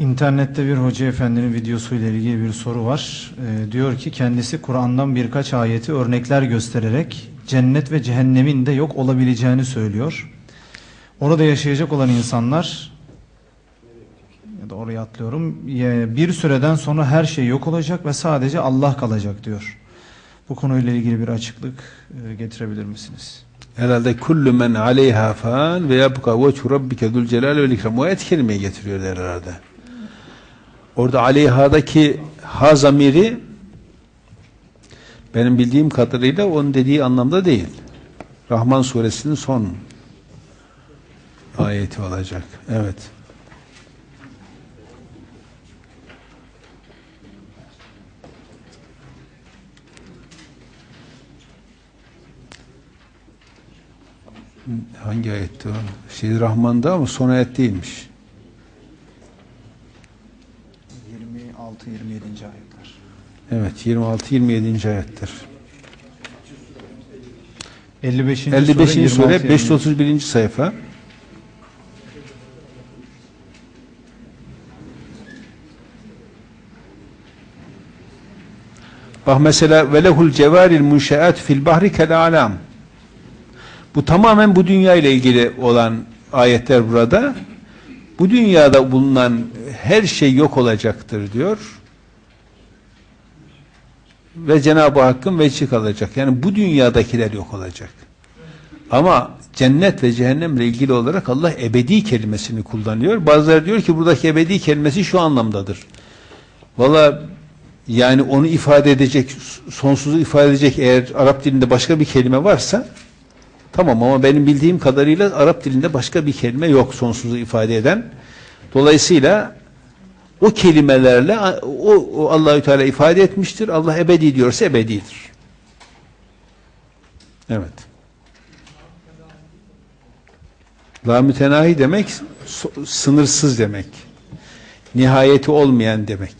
İnternette bir hoca efendinin videosu ile ilgili bir soru var. Ee, diyor ki kendisi Kur'an'dan birkaç ayeti örnekler göstererek cennet ve cehennemin de yok olabileceğini söylüyor. Orada yaşayacak olan insanlar ya da oraya atlıyorum bir süreden sonra her şey yok olacak ve sadece Allah kalacak diyor. Bu konuyla ilgili bir açıklık e, getirebilir misiniz? Herhalde kullu men aleyha fan ve yabqa veçhu rabbike zul celal ve ikram. O et kelimeyi getiriyorlar herhalde. Orada aleyha'daki ha zamiri benim bildiğim kadarıyla onun dediği anlamda değil. Rahman suresinin son ayeti olacak. Evet. Hangi ayetti o? Şey Rahman'da ama son ayet değilmiş. 26-27. ayetler. Evet 26-27. ayetler. 55. 55. sure, sure 26, 531. sayfa. Bak mesela velehul cevaril munşaat fil bahri kel alam. Bu tamamen bu dünya ile ilgili olan ayetler burada. Bu dünyada bulunan her şey yok olacaktır diyor. Ve Cenab-ı Hakk'ın veçi kalacak. Yani bu dünyadakiler yok olacak. Ama cennet ve cehennemle ilgili olarak Allah ebedi kelimesini kullanıyor. Bazıları diyor ki buradaki ebedi kelimesi şu anlamdadır. Valla yani onu ifade edecek, sonsuzu ifade edecek eğer Arap dilinde başka bir kelime varsa tamam ama benim bildiğim kadarıyla Arap dilinde başka bir kelime yok sonsuzu ifade eden. Dolayısıyla o kelimelerle o, o Allahü Teala ifade etmiştir. Allah ebedi diyorsa ebedidir. Evet. La mütenahi demek sınırsız demek. Nihayeti olmayan demek.